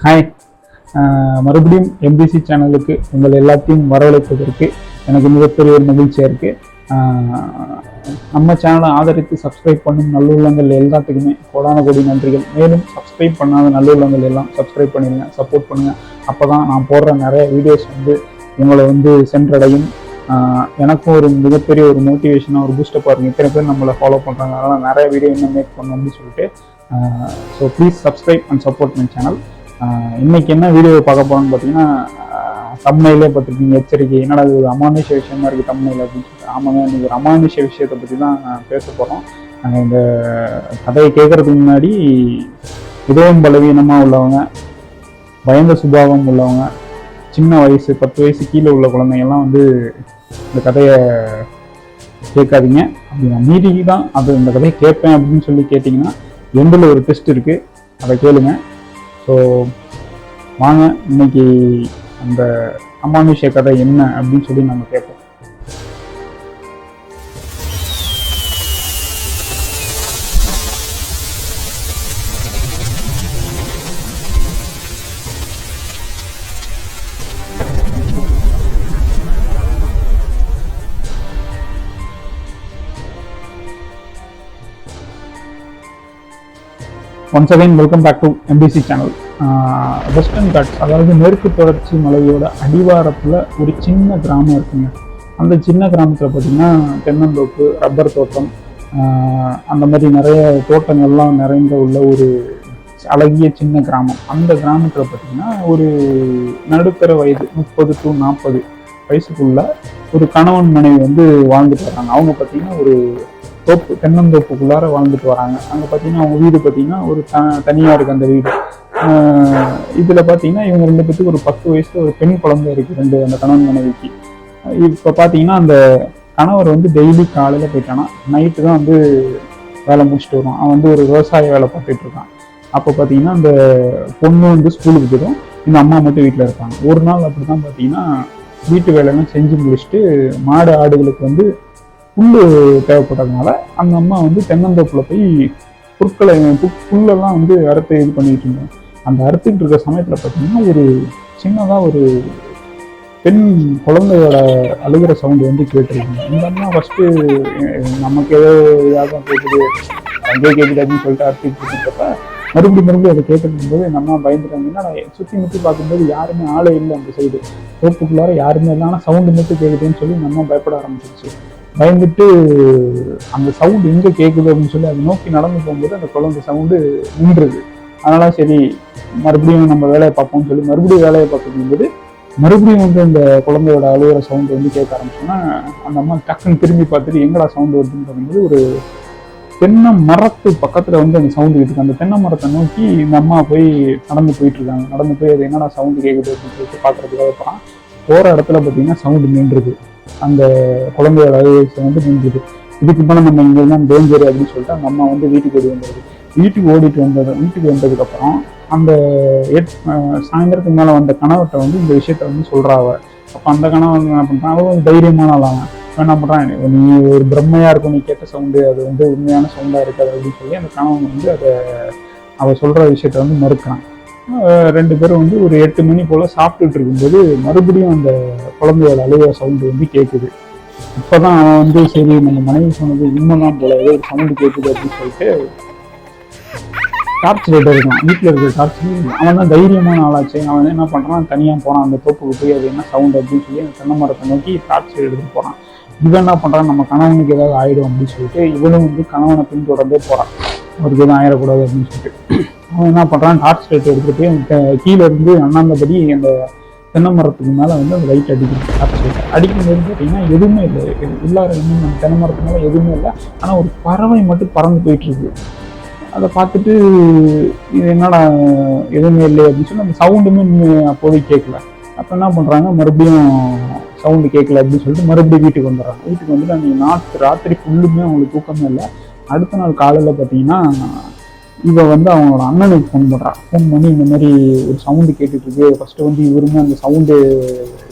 Hi மறுபடியும் MBC சேனலுக்கு உங்கள் எல்லாத்தையும் வரவழைப்பதற்கு எனக்கு மிகப்பெரிய ஒரு மகிழ்ச்சியாக இருக்குது நம்ம சேனலை ஆதரித்து சப்ஸ்கிரைப் பண்ணும் நல்லுள்ளங்கள் எல்லாத்துக்குமே கோடான கோடி நன்றிகள். மேலும் சப்ஸ்கிரைப் பண்ணாத நல்லுள்ளங்கள் எல்லாம் சப்ஸ்கிரைப் பண்ணிடுங்க சப்போர்ட் பண்ணுங்கள் அப்போ தான் நான் போடுற நிறைய வீடியோஸ் வந்து உங்களை வந்து சென்றடையும். எனக்கும் ஒரு மிகப்பெரிய ஒரு மோட்டிவேஷனாக ஒரு பூஸ்டப்பாக இருக்கும் இத்தனை பேர் நம்மளை ஃபாலோ பண்ணுறாங்க அதனால் நிறைய வீடியோ இன்னும் மேக் பண்ணணும்னு சொல்லிட்டு so please subscribe and support my channel இன்னைக்கு என்ன வீடியோ பார்க்க போறோம்னு பார்த்தீங்கன்னா தம்மையிலே பார்த்துருக்கீங்க எச்சரிக்கை. என்னடா இது ஒரு அமானுஷ விஷயமா இருக்குது தம்மையில் அப்படின்னு சொல்லிட்டு. ஆமாங்க இன்னைக்கு ஒரு அமானுஷ விஷயத்தை பற்றி தான் பேச போகிறோம் இந்த கதையை கேட்குறதுக்கு முன்னாடி இதயம் பலவீனமாக உள்ளவங்க பயந்த சுபாவம் உள்ளவங்க சின்ன வயசு பத்து வயசு கீழே உள்ள குழந்தைங்கள்லாம் வந்து இந்த கதையை கேட்காதீங்க. அப்படி நான் மீறி தான் அது இந்த கதையை கேட்பேன் அப்படின்னு சொல்லி கேட்டிங்கன்னா எண்டில் ஒரு டெஸ்ட் இருக்குது அதை கேளுங்கள் ஸோ வாங்க இன்னைக்கு அந்த அமானுஷ்ய கதை என்ன அப்படின்னு சொல்லி நம்ம கேட்போம். Once again welcome back to MBC channel Western Ghats அதாவது மேற்கு தொடர்ச்சி மலையோட அடிவாரத்தில் ஒரு சின்ன கிராமம் இருக்குங்க. அந்த சின்ன கிராமத்தில் பார்த்திங்கன்னா தென்னந்தோப்பு ரப்பர் தோட்டம் அந்த மாதிரி நிறைய தோட்டங்கள்லாம் நிறைந்த உள்ள ஒரு அழகிய சின்ன கிராமம். அந்த கிராமத்தில் பார்த்திங்கன்னா ஒரு நடுத்தர வயது முப்பது டு நாற்பது வயசுக்குள்ள ஒரு கணவன் மனைவி வந்து வாழ்ந்துட்டு வராங்க. அவங்க பார்த்திங்கன்னா ஒரு தோப்பு தென்னந்தோப்புக்குள்ளார வாழ்ந்துட்டு வராங்க. அங்கே பார்த்தீங்கன்னா அவங்க வீடு பார்த்தீங்கன்னா ஒரு த தனியாக இருக்குது அந்த வீடு. இதில் பார்த்தீங்கன்னா இவங்க ரெண்டு பேத்துக்கு ஒரு பத்து வயசுல ஒரு பெண் குழந்தை இருக்குது ரெண்டு அந்த கணவன் மனைவிக்கு. இப்போ பார்த்தீங்கன்னா அந்த கணவர் வந்து டெய்லி காலையில் போயிட்டானா நைட்டு தான் வந்து வேலை முடிச்சுட்டு வருவான். அவன் வந்து ஒரு விவசாய வேலை பார்த்துட்டு இருக்கான். அப்போ பார்த்தீங்கன்னா அந்த பொண்ணு வந்து ஸ்கூலுக்கு போயிடும். இந்த அம்மா மட்டும் வீட்டில் இருப்பாங்க. ஒரு நாள் அப்படி தான் பார்த்தீங்கன்னா வீட்டு வேலையெல்லாம் செஞ்சு முடிச்சுட்டு மாடு ஆடுகளுக்கு வந்து புல்லு தேவைப்பட்டதுனால அந்த அம்மா வந்து தென்னந்தோப்புல போய் புற்களை புல்லெல்லாம் வந்து அறுத்து இது பண்ணிட்டு இருந்தாங்க. அந்த அறுத்துக்கிட்டு இருக்க சமயத்தில் பார்த்தீங்கன்னா ஒரு சின்னதாக ஒரு பெண் குழந்தையோட அழுகிற சவுண்டு வந்து கேட்டிருக்குங்க. இந்த அம்மா ஃபஸ்ட்டு நமக்கு ஏதோ இதாக கேட்குது அங்கே கேட்குது அப்படின்னு சொல்லிட்டு அறுத்துக்கிட்டு இருக்கப்ப மறுபடியும் மறுபடியும் அதை கேட்டுருக்கும் போது எங்கள் அம்மா பயந்துட்டாங்கன்னா சுற்றி முற்றி பார்க்கும்போது யாருமே ஆளே இல்லை அந்த சைடு தோப்புக்குள்ளார யாருமே இல்லை ஆனால் சவுண்டு மட்டும் கேட்குதுன்னு சொல்லி நம்ம பயப்பட ஆரம்பிச்சிருச்சு. பயந்துட்டு அந்த சவுண்டு எங்கே கேட்குது அப்படின்னு சொல்லி அதை நோக்கி நடந்து போகும்போது அந்த குழந்தை சவுண்டு நின்றுது. அதனால சரி மறுபடியும் நம்ம வேலையை பார்ப்போம்னு சொல்லி மறுபடியும் வேலையை பார்க்கும்போது மறுபடியும் வந்து அந்த குழந்தையோட அழுகிற சவுண்டு வந்து கேட்க ஆரம்பிச்சோன்னா அந்த அம்மா டக்குன்னு திரும்பி பார்த்துட்டு எங்கடா சவுண்டு வருதுன்னு பார்க்கும்போது ஒரு தென்னை மரத்து பக்கத்தில் வந்து அந்த சவுண்டு கேட்டுருக்கு அந்த தென்னை மரத்தை நோக்கி இந்த அம்மா போய் நடந்து போயிட்டு இருக்காங்க. நடந்து போய் அது என்னடா சவுண்டு கேட்குது அப்படின்னு சொல்லிட்டு பார்க்குறதுக்காக போகிறான் போகிற இடத்துல பார்த்தீங்கன்னா சவுண்டு நின்றுது. அந்த குழந்தையோட அழுகை வந்து நின்றுது இதுக்கு மேலே நம்ம இங்கே தான் டேஞ்சர் அப்படின்னு சொல்லிட்டு அந்த அம்மா வந்து வீட்டுக்கு ஓடி வந்தது. வீட்டுக்கு ஓடிட்டு வந்தது வீட்டுக்கு வந்ததுக்கப்புறம் அந்த எட் சாயந்தரத்துக்கு மேலே வந்த கணவர்கிட்ட வந்து இந்த விஷயத்த வந்து சொல்கிறாவ அப்போ அந்த கணவன் என்ன பண்ணுறான் அவன் தைரியமான ஆளாங்க என்ன பண்ணுறான் நீ ஒரு பிரம்மையாக இருக்கும் நீ கேட்ட சவுண்டு அது வந்து உண்மையான சவுண்டாக இருக்காது அப்படின்னு சொல்லி அந்த கணவன் வந்து அதை அவ சொல்கிற விஷயத்த வந்து மறுக்கிறான். ரெண்டு பேரும் வந்து ஒரு எட்டு மணி போல் சாப்பிட்டுட்டு இருக்கும்போது மறுபடியும் அந்த குழந்தையோட அழுகிற சவுண்டு வந்து கேட்குது இப்போதான் அவன் வந்து சரி நம்ம மனைவி சொன்னது உண்மைதான் போல ஏதோ ஒரு சவுண்டு கேட்குது அப்படின்னு சொல்லிட்டு டார்ச் லைட் இருக்கான் வீட்டில் இருக்கிற டார்ச் அவன் தான் தைரியமான ஆளாச்சு. அவன் என்ன பண்ணுறான் தனியாக போகிறான் அந்த தோப்புக்கு போய் அது என்ன சவுண்டு அப்படின்னு சொல்லி அந்த தென்னை மரத்தை நோக்கி டார்ச் லைட் எடுத்துட்டு போகிறான் இவன் என்ன பண்ணுறான் நம்ம கணவனுக்கு ஏதாவது ஆகிடும் அப்படின்னு சொல்லிட்டு இவனும் வந்து கணவனை பின்தொடர்ந்தே போகிறான் அவருக்கு எதுவும் ஆயிடக்கூடாது அப்படின்னு சொல்லிட்டு. அவன் என்ன பண்ணுறான் டார்ச் லைட் எடுத்துகிட்டு போய் கீழே இருந்து அண்ணாந்தபடி அந்த தென்னை மரத்துக்கு மேலே வந்து அந்த லைட் அடிக்குது. டார்ச் லைட் அடிக்கும்போது பார்த்தீங்கன்னா எதுவுமே இல்லை. எல்லாரும் இன்னும் தென்னை மரத்து மேலே எதுவுமே இல்லை. ஆனால் ஒரு பறவை மட்டும் பறந்து போயிட்டு இருக்கு. அதை பார்த்துட்டு இது என்னடா எதுவுமே இல்லை அப்படின்னு சொல்லி அந்த சவுண்டுமே இன்னும் அப்போதைக்கு கேட்கல. அப்போ என்ன பண்ணுறாங்க மறுபடியும் சவுண்டு கேட்கல அப்படின்னு சொல்லிட்டு மறுபடியும் வீட்டுக்கு வந்துடுறாங்க. வீட்டுக்கு வந்துட்டு அன்றைக்கி நாட்டு ராத்திரி ஃபுல்லுமே அவங்களுக்கு தூக்கமே இல்லை. அடுத்த நாள் காலையில் பார்த்தீங்கன்னா இவ வந்து அவனோட அண்ணனுக்கு ஃபோன் பண்ணுறான் ஃபோன் பண்ணி இந்த மாதிரி ஒரு சவுண்டு கேட்டுட்டு இருக்கு ஃபர்ஸ்ட் வந்து இவருமே அந்த சவுண்டு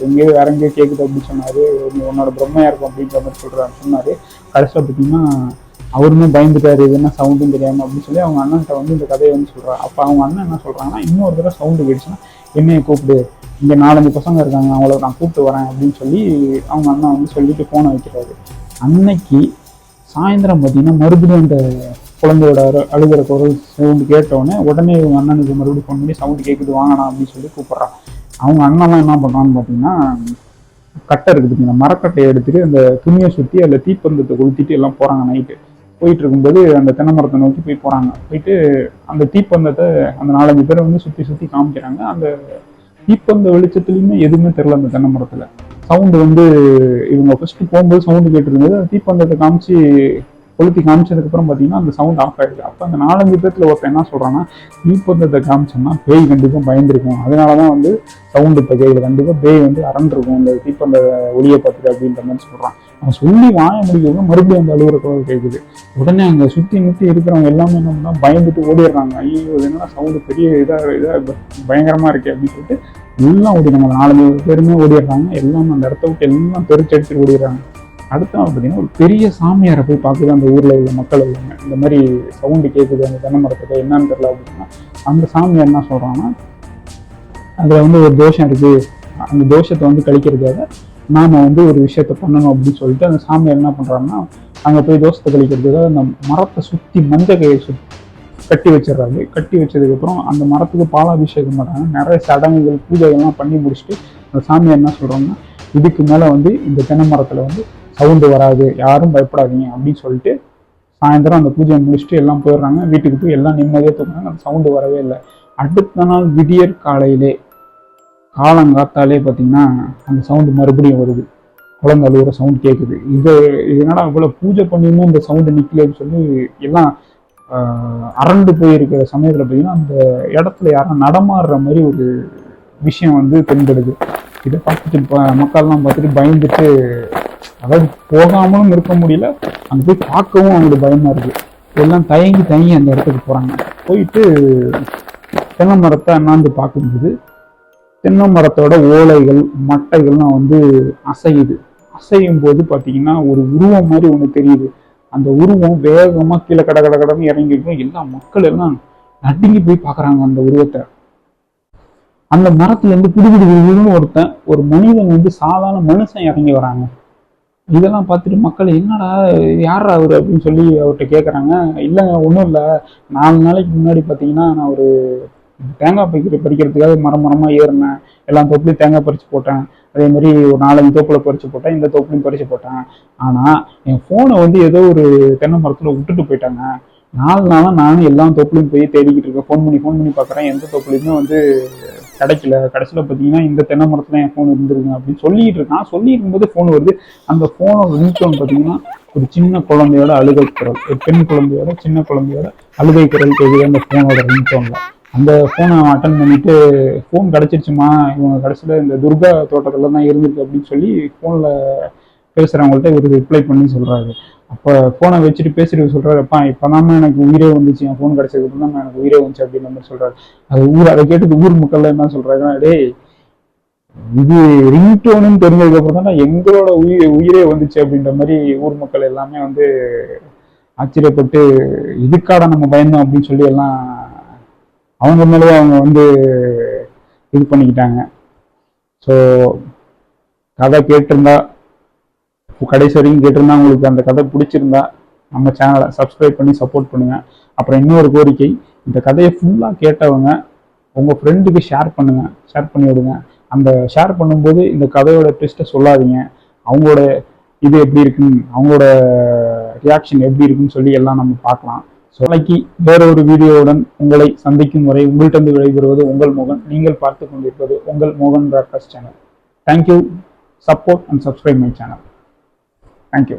எங்கேயோ வேற எங்கேயோ கேட்குது அப்படின்னு சொன்னாரு. உன்னோட பிரம்மையா இருக்கும் அப்படின்ற மாதிரி சொல்றாரு சொன்னாரு. கடைசியில் பார்த்தீங்கன்னா அவருமே பயந்துட்டாரு. இது என்ன சவுண்டும் தெரியாமல் அப்படின்னு சொல்லி அவங்க அண்ணன்கிட்ட வந்து இந்த கதையை வந்து சொல்கிறான் அப்போ அவங்க அண்ணன் என்ன சொல்கிறாங்கன்னா இன்னொரு தடவை சவுண்டு கேட்டுச்சுன்னா என்னையை கூப்பிடு. இங்கே நாலஞ்சு பசங்க இருக்காங்க. அவங்கள நான் கூப்பிட்டு வரேன் அப்படின்னு சொல்லி அவங்க அண்ணன் வந்து சொல்லிட்டு ஃபோனை வைக்கிறாரு. அன்னைக்கு சாயந்தரம் பார்த்தீங்கன்னா மறுபடியும் அந்த குழந்தையோட அழுகிற குரல் சவுண்டு கேட்டோடனே உடனே இவங்க அண்ணனுக்கு மறுபடியும் ஃபோன் பண்ணி சவுண்டு கேட்குது வாங்கண்ணா அப்படின்னு சொல்லி கூப்பிட்றான். அவங்க அண்ணன்லாம் என்ன பண்ணுறான்னு பார்த்தீங்கன்னா கட்டை இருக்குது இந்த மரக்கட்டையை எடுத்துட்டு அந்த துணியை சுற்றி அதில் தீப்பந்தத்தை கொளுத்திட்டு எல்லாம் போகிறாங்க நைட்டு போயிட்டு இருக்கும்போது அந்த தென்னை மரத்தை நோக்கி போய் போகிறாங்க போயிட்டு அந்த தீப்பந்தத்தை அந்த நாலஞ்சு பேரை வந்து சுற்றி சுற்றி காமிக்கிறாங்க. அந்த தீப்பந்த வெளிச்சத்துலையுமே எதுவுமே தெரில அந்த தென்னை மரத்தில். சவுண்டு வந்து இவங்க ஃபஸ்ட்டு போகும்போது சவுண்டு கேட்டுருந்தது. அந்த தீப்பந்தத்தை காமிச்சு கொளுத்தி காமிச்சதுக்கப்புறம் பார்த்தீங்கன்னா அந்த சவுண்ட் ஆஃப் ஆயிடுது. அப்போ அந்த நாலஞ்சு பேர்த்துல ஒருத்தன் என்ன சொல்கிறான்னா தீப்பந்தத்தை காமிச்சோம்னா பேய் கண்டிப்பாக பயந்துருக்கும். அதனால தான் வந்து சவுண்டு இப்போ கேட்குது கண்டிப்பாக பேய் வந்து அரண்டிருக்கும் இந்த தீப்பந்த ஒளியை பார்த்துட்டு அப்படின்ற மாதிரி சொல்கிறான் அவன் சொல்லி வாய முடிக்கவும் மறுபடியும் அந்த அழுகுற குரல் கேட்குது உடனே அங்கே சுற்றி முற்றி இருக்கிறவங்க எல்லாமே என்ன பயந்துட்டு ஓடிடுறாங்க. ஐயோ என்னன்னா சவுண்டு பெரிய இதாக இதாக பயங்கரமாக இருக்கே அப்படின்னு சொல்லிட்டு எல்லாம் ஓடிடுறாங்க. நாலஞ்சு பேருமே ஓடிடுறாங்க. எல்லாம் அந்த இடத்த விட்டு எல்லாம் தெரிச்சு அடிச்சுட்டு ஓடிடுறாங்க. அடுத்த நாள் பார்த்தீங்கன்னா ஒரு பெரிய சாமியாரை போய் பார்க்குது. அந்த ஊரில் உள்ள மக்கள் எல்லாமே. இந்த மாதிரி சவுண்டு கேட்குது அந்த தென்னை மரத்துக்கு என்னன்னு தெரியல அப்படின்னா அந்த சாமியார் என்ன சொல்கிறாங்கன்னா அதில் வந்து ஒரு தோஷம் இருக்குது அந்த தோஷத்தை வந்து கழிக்கிறதுக்காக நாம வந்து ஒரு விஷயத்த பண்ணணும் அப்படின்னு சொல்லிட்டு அந்த சாமியார் என்ன பண்ணுறாங்கன்னா அங்கே போய் தோஷத்தை கழிக்கிறதுக்காக அந்த மரத்தை சுற்றி மஞ்சள் கையை சுற்றி கட்டி வச்சிடுறாரு. கட்டி வச்சதுக்கப்புறம் அந்த மரத்துக்கு பாலாபிஷேகம் பண்ணுறாங்க நிறைய சடங்குகள் பூஜைகள்லாம் பண்ணி முடிச்சுட்டு அந்த சாமியார் என்ன சொல்கிறாங்கன்னா இதுக்கு மேலே வந்து இந்த தென்னை மரத்தில் வந்து சவுண்டு வராது யாரும் பயப்படாதீங்க அப்படின்னு சொல்லிட்டு சாயந்தரம் அந்த பூஜையை முடிச்சுட்டு எல்லாம் போயிடுறாங்க. வீட்டுக்கு போய் எல்லாம் நிம்மதியாக தூங்குறாங்க. அந்த சவுண்டு வரவே இல்லை. அடுத்த நாள் விடியற் காலையிலே காலங்காத்தாலே பார்த்தீங்கன்னா அந்த சவுண்டு மறுபடியும் வருது. குழந்தை அழுகிற சவுண்ட் கேட்குது இது இது என்னடா பூஜை பண்ணியுமே இந்த சவுண்டு நிற்கலன்னு சொல்லி எல்லாம் அரண்டு போயிருக்கிற சமயத்தில் பார்த்தீங்கன்னா அந்த இடத்துல யாரும் நடமாடுற மாதிரி ஒரு விஷயம் வந்து தென்படுது. இதை பார்த்துட்டு மக்கள்லாம் பார்த்துட்டு பயந்துட்டு அதாவது போகாமலும் இருக்க முடியல அங்கே போய் பார்க்கவும் அவங்களுக்கு பயமா இருக்கு. எல்லாம் தயங்கி தயங்கி அந்த இடத்துக்கு போறாங்க. போயிட்டு தென்னை மரத்தை அண்ணாந்து பார்க்கும்போது தென்னை மரத்தோட ஓலைகள் மட்டைகள்லாம் வந்து அசையுது. அசையும் போது பார்த்தீங்கன்னா ஒரு உருவம் மாதிரி ஒன்று தெரியுது. அந்த உருவம் வேகமாக கீழே கட கட கடன்னு இறங்கிருக்கும் எல்லா மக்கள் எல்லாம் நடுங்கி போய் பார்க்குறாங்க அந்த உருவத்தை. அந்த மரத்துல இருந்து பிடிபிடி ஒருத்தன் ஒரு மனிதன் வந்து சாதாரண மனுஷன் இறங்கி வராங்க. இதெல்லாம் பார்த்துட்டு மக்கள் என்னடா யார் அவர் அப்படின்னு சொல்லி அவர்கிட்ட கேட்குறாங்க இல்லைங்க ஒன்றும் இல்லை. நாலு நாளைக்கு முன்னாடி பார்த்தீங்கன்னா நான் ஒரு தேங்காய் பறிக்கிற பறிக்கிறதுக்காக மரம் மரமாக ஏறினேன். எல்லா தோப்புலையும் தேங்காய் பறித்து போட்டேன். அதே மாதிரி ஒரு நாலஞ்சு தோப்பில் பறித்து போட்டேன். இந்த தோப்புலையும் பறித்து போட்டேன். ஆனால் என் ஃபோனை வந்து ஏதோ ஒரு தென்னை மரத்தில் விட்டுட்டு போயிட்டாங்க. நாலு நாளாக நானும் எல்லா தோப்புலையும் போய் தேடிக்கிட்டு இருக்கேன். ஃபோன் பண்ணி ஃபோன் பண்ணி பார்க்குறேன் எந்த தோப்புலையுமே வந்து கிடைக்கல கடைசியில் பார்த்தீங்கன்னா இந்த தென்னை மரத்தில் என் ஃபோன் இருந்திருக்குங்க அப்படின்னு சொல்லிட்டு இருக்கான். சொல்லிட்டு இருக்கும்போது ஃபோன் வருது. அந்த ஃபோனோட ரிங்டோன் பார்த்தீங்கன்னா ஒரு சின்ன குழந்தையோட அழுகை குரல். ஒரு பெண் குழந்தையோட சின்ன குழந்தையோட அழுகை குரல் தெரியுது அந்த ஃபோனோட ரிங்டோனில் அந்த ஃபோனை அட்டன் பண்ணிட்டு ஃபோன் கிடச்சிருச்சுமா? இவங்க கடைசியில் இந்த துர்கா தோட்டத்தில் தான் இருந்திருக்கு அப்படின்னு சொல்லி ஃபோனில் பேசுகிறவங்கள்ட்ட இவர் ரிப்ளை பண்ணி சொல்கிறாரு அப்போ ஃபோனை வச்சுட்டு பேசிட்டு சொல்கிறாருப்பா அப்பா எனக்கு உயிரே வந்துச்சு என் ஃபோன் கிடச்சதுக்கு தான் எனக்கு உயிரே வந்துச்சு அப்படின்ற மாதிரி சொல்கிறாரு அது ஊர் அதை கேட்டு ஊர் மக்கள் என்ன சொல்கிறாங்கன்னா டேய் இது ரிங்டோனுன்னு தெரிஞ்சதுக்கப்புறம் தான் எங்களோட உயிர் உயிரே வந்துச்சு அப்படின்ற மாதிரி ஊர் மக்கள் எல்லாமே வந்து ஆச்சரியப்பட்டு இதுக்காட நம்ம பயந்தோம் அப்படின்னு சொல்லி எல்லாம் அவங்க மேலேயே அவங்க வந்து இது பண்ணிக்கிட்டாங்க. ஸோ கதை கேட்டிருந்தா கடைசி வரைக்கும் கேட்டிருந்தா உங்களுக்கு அந்த கதை பிடிச்சிருந்தா நம்ம சேனலை சப்ஸ்கிரைப் பண்ணி சப்போர்ட் பண்ணுங்கள் அப்புறம் இன்னொரு கோரிக்கை இந்த கதையை ஃபுல்லாக கேட்டவங்க உங்கள் ஃப்ரெண்டுக்கு ஷேர் பண்ணுங்கள் ஷேர் பண்ணி விடுங்க. அந்த ஷேர் பண்ணும்போது இந்த கதையோட ட்விஸ்ட்டை சொல்லாதீங்க. அவங்களோட இது எப்படி இருக்குன்னு அவங்களோட ரியாக்ஷன் எப்படி இருக்குன்னு சொல்லி எல்லாம் நம்ம பார்க்கலாம். ஸோ வேற ஒரு வீடியோவுடன் உங்களை சந்திக்கும் வரை உங்கள்கிட்ட விடைபெறுவது உங்கள் மோகன். நீங்கள் பார்த்து கொண்டிருப்பது உங்கள் மோகன் broadcast channel thank you support and subscribe my channel thank you